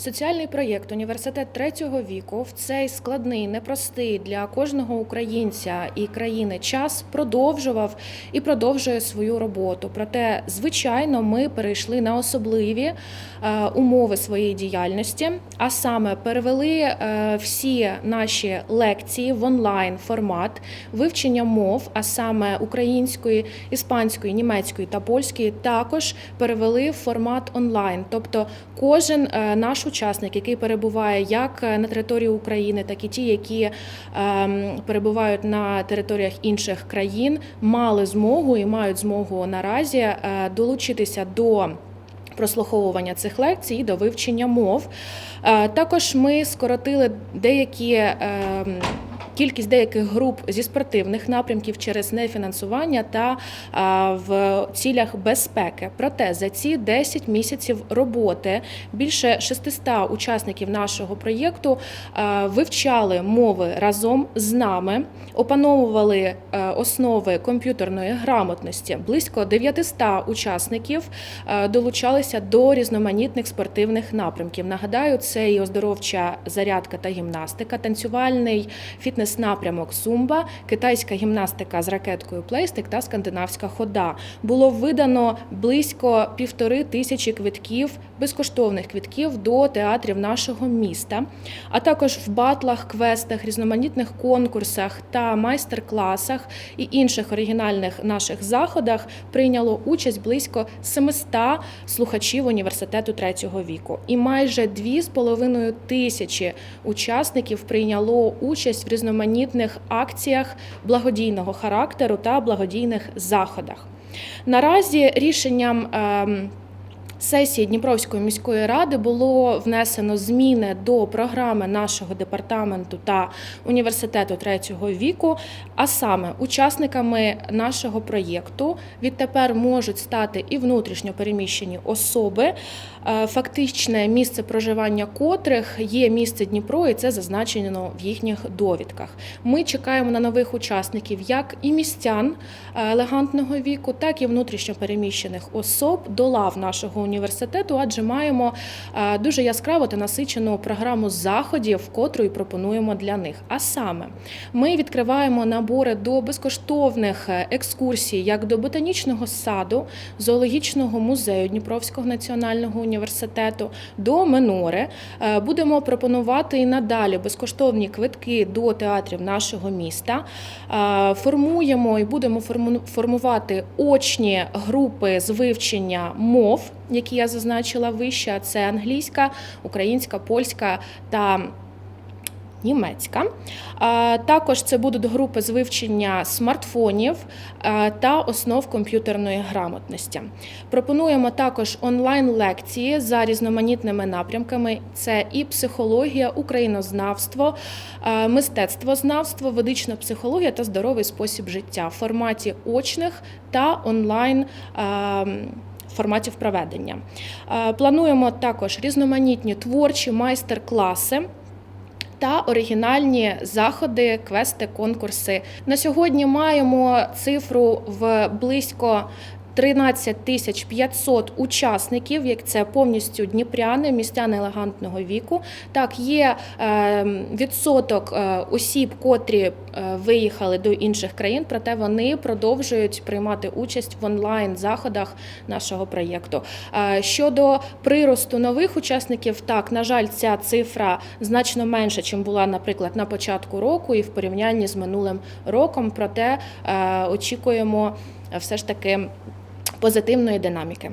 Соціальний проєкт Університет третього віку в цей складний, непростий для кожного українця і країни час продовжував і продовжує свою роботу. Проте, звичайно, ми перейшли на особливі е, умови своєї діяльності, а саме перевели е, всі наші лекції в онлайн формат вивчення мов, а саме української, іспанської, німецької та польської, також перевели в формат онлайн. Тобто кожен е, наш учасник, який перебуває як на території України, так і ті, які ем, перебувають на територіях інших країн, мали змогу і мають змогу наразі е, долучитися до. Прослуховування цих лекцій і до вивчення мов. Е, Також ми скоротили деякі ем, кількість деяких груп зі спортивних напрямків через нефінансування та в цілях безпеки. Проте за ці 10 місяців роботи більше 600 учасників нашого проєкту вивчали мови разом з нами, опановували е, основи комп'ютерної грамотності. Близько 900 учасників е, долучалися до різноманітних спортивних напрямків. Нагадаю, це і оздоровча зарядка та гімнастика, танцювальний фітнес-напрямок Сумба, китайська гімнастика з ракеткою плейстик та скандинавська хода. Було видано близько півтори тисячі квитків, безкоштовних квитків до театрів нашого міста, а також в батлах, квестах, різноманітних конкурсах та майстер-класах і інших оригінальних наших заходах прийняло участь близько 700 слухачів університету третього віку. І майже 2,5 тисячі учасників прийняло участь в різноманітних акціях благодійного характеру та благодійних заходах. Наразі рішенням. Сесії Дніпровської міської ради було внесено зміни до програми нашого департаменту та університету третього віку. А саме учасниками нашого проєкту відтепер можуть стати і внутрішньо переміщені особи, е, фактичне місце проживання котрих є місце Дніпро, і це зазначено в їхніх довідках. Ми чекаємо на нових учасників, як і містян е, елегантного віку, так і внутрішньо переміщених особ до лав нашого університету, адже маємо е, дуже яскраву та насичену програму заходів, котру і пропонуємо для них. А саме, ми відкриваємо набори до безкоштовних е, екскурсій, як до ботанічного саду, зоологічного музею Дніпровського національного університету, до Минори. Е, Будемо пропонувати і надалі безкоштовні квитки до театрів нашого міста. Формуємо і будемо форму- формувати очні групи з вивчення мов, які я зазначила вище. Це англійська, українська, польська та Німецька. Також це будуть групи з вивчення смартфонів та основ комп'ютерної грамотності. Пропонуємо також онлайн-лекції за різноманітними напрямками: це і психологія, українознавство, мистецтвознавство, ведична психологія та здоровий спосіб життя в форматі очних та онлайн. Форматів проведення. Е, Плануємо також різноманітні творчі майстер-класи та оригінальні заходи, квести, конкурси. На сьогодні маємо цифру в близько 13 тисяч 500 учасників, як це повністю дніпряни, містяни елегантного віку. Так, є е, відсоток е, осіб, котрі е, виїхали до інших країн, проте вони продовжують приймати участь в онлайн заходах нашого проєкту. Е, щодо приросту нових учасників, так на жаль, ця цифра значно менша, чим була, наприклад, на початку року і в порівнянні з минулим роком. Проте очікуємо все ж таки позитивної динаміки.